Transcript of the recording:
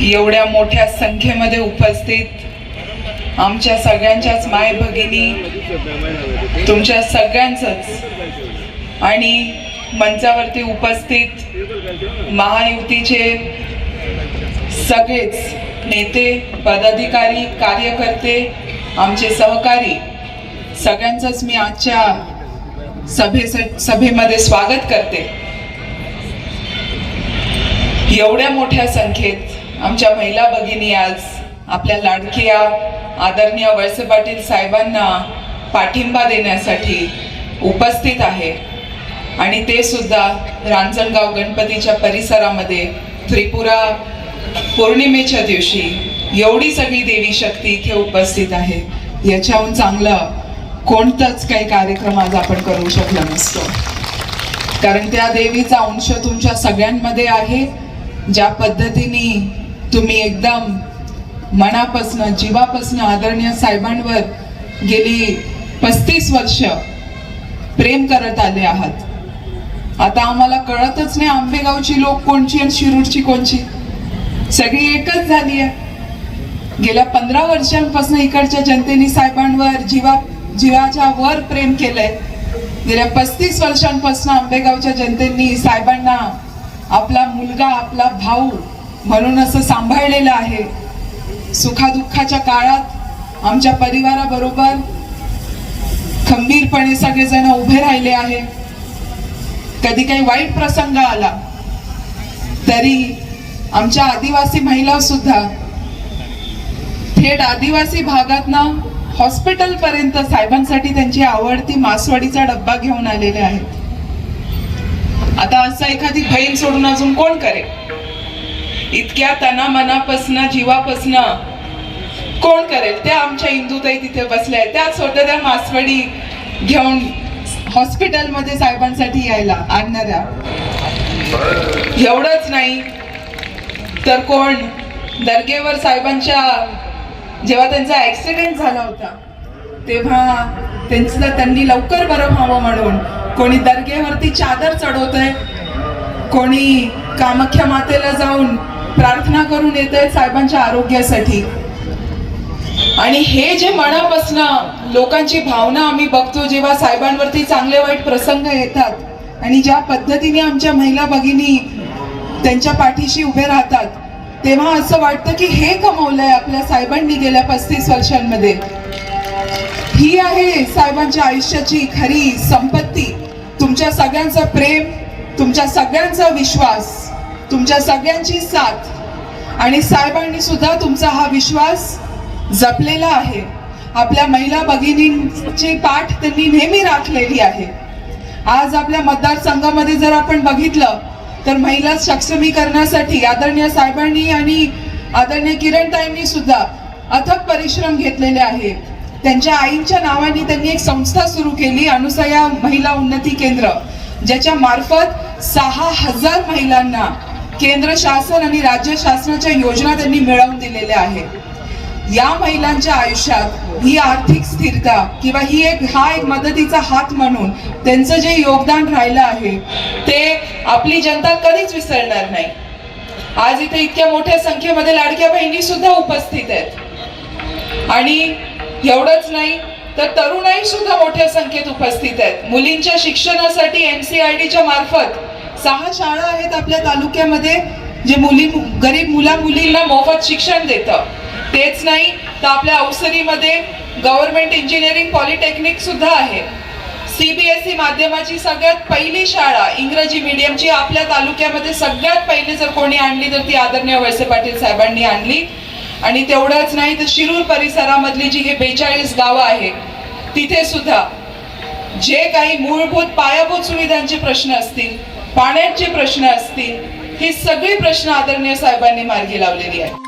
एवढ्या मोठ्या संख्येमध्ये उपस्थित आमच्या सगळ्यांच्याच माय भगिनी तुमच्या सगळ्यांचंच आणि मंचावरती उपस्थित महायुतीचे सगळेच नेते पदाधिकारी कार्यकर्ते आमचे सहकारी सगळ्यांचंच मी आजच्या सभे सभेमध्ये स्वागत करते. एवढ्या मोठ्या संख्येत आमच्या महिला भगिनी आज आपल्या लाडक्या आदरणीय वळसे पाटील साहेबांना पाठिंबा देण्यासाठी उपस्थित आहे. आणि ते सुद्धा रांजणगाव गणपतीच्या परिसरामध्ये त्रिपुरा पौर्णिमेच्या दिवशी एवढी सगळी देवी शक्ती इथे उपस्थित आहे. याच्याहून चांगलं कोणताच काही कार्यक्रम आज आपण करू शकलो नसतो. कारण त्या देवीचा अंश तुमच्या सगळ्यांमध्ये आहे. ज्या पद्धतीने तुम्ही एकदम मनापासनं जीवापासनं आदरणीय साहेबांवर गेली पस्तीस वर्ष प्रेम करत आले आहात. आता आम्हाला कळतच नाही आंबेगावची लोक कोणची आणि शिरूरची कोणची. सगळी एकच झाली आहे. गेल्या पंधरा वर्षांपासून इकडच्या जनतेने साहेबांवर जीवा जीवाच्या वर प्रेम केलंय. गेल्या पस्तीस वर्षांपासून आंबेगावच्या जनतेने साहेबांना आपला मुलगा आपला भाऊ म्हणून असं सांभाळलेलं आहे. सुखादुःखाच्या काळात आमच्या परिवाराबरोबर खंबीरपणे सगळेजण उभे राहिले आहे. कधी काही वाईट प्रसंग आला तरी आमच्या आदिवासी महिला सुद्धा थेट आदिवासी भागातनं हॉस्पिटल पर्यंत साहेबांसाठी त्यांची आवडती मासवाडीचा डब्बा घेऊन आलेले आहेत. आता असं एखादी बहीण सोडून अजून कोण करेल? इतक्या तना मनापासनं जीवापासनं कोण करेल? त्या आमच्या इंदुताई तिथे बसल्या आहेत. त्या स्वतः त्या मासवडी घेऊन हॉस्पिटलमध्ये साहेबांसाठी यायला आणणाऱ्या. एवढंच नाही तर कोण? दर्गेवर साहेबांच्या जेव्हा त्यांचा ॲक्सिडेंट झाला होता तेव्हा त्यांचं त्यांनी लवकर बरं व्हावं म्हणून. कोणी दर्गेवरती चादर चढवतंय कोणी कामाख्या मातेला जाऊन प्रार्थना करून येत आहेत साहेबांच्या आरोग्यासाठी. आणि हे जे मनापासनं लोकांची भावना आम्ही बघतो जेव्हा साहेबांवरती चांगले वाईट प्रसंग येतात आणि ज्या पद्धतीने आमच्या महिला भगिनी त्यांच्या पाठीशी उभे राहतात तेव्हा असं वाटतं की हे कमवलंय आपल्या साहेबांनी गेल्या पस्तीस वर्षांमध्ये. ही आहे साहेबांच्या आयुष्याची खरी संपत्ती. तुमच्या सगळ्यांचं प्रेम तुमच्या सगळ्यांचा विश्वास. तुमच्या सगळ्यांची साथ. आणि साहेबांनी सुद्धा तुमचा हा विश्वास जपलेला आहे. आपल्या महिला भगिनींची पाठ त्यांनी नेहमी राखलेली आहे. आज आपल्या मतदारसंघामध्ये जर आपण बघितलं तर महिला सक्षमीकरणासाठी आदरणीय साहेबांनी आणि आदरणीय किरणताईंनी सुद्धा अथक परिश्रम घेतलेले आहे. त्यांच्या आईंच्या नावाने त्यांनी एक संस्था सुरू केली अनुसया महिला उन्नती केंद्र ज्याच्या मार्फत सहा हजार महिलांना केंद्र शासन आणि राज्य शासनाच्या योजना त्यांनी मिळवून दिलेल्या आहेत. या महिलांच्या आयुष्यात ही आर्थिक स्थिरता किंवा ही एक हा एक मदतीचा हात म्हणून त्यांचं जे योगदान राहिलं आहे ते आपली जनता कधीच विसरणार नाही. आज इथे इतक्या मोठ्या संख्येमध्ये लाडक्या बहिणी सुद्धा उपस्थित आहेत. आणि एवढंच नाही तर तरुणाई सुद्धा मोठ्या संख्येत उपस्थित आहेत. मुलींच्या शिक्षणासाठी एम सी आय डीच्या मार्फत सहा शाळा आहेत आपल्या तालुक्यामध्ये जे मुली गरीब मुला मुलींना मोफत शिक्षण देतं. तेच नाही तर आपल्या अवसरीमध्ये गव्हर्नमेंट इंजिनिअरिंग पॉलिटेक्निक सुद्धा आहे. सीबीएसई माध्यमाची सगळ्यात पहिली शाळा इंग्रजी मीडियमची आपल्या तालुक्यामध्ये सगळ्यात पहिली जर कोणी आणली तर ती आदरणीय वळसे पाटील साहेबांनी आणली. आणि तेवढंच नाही तर शिरूर परिसरामधली जी हे बेचाळीस गावं आहेत तिथे सुद्धा जे काही मूलभूत पायाभूत सुविधांचे प्रश्न असतील पाण्याचे प्रश्न असतील ही सगळी प्रश्न आदरणीय साहेबांनी मार्गी लावलेली आहे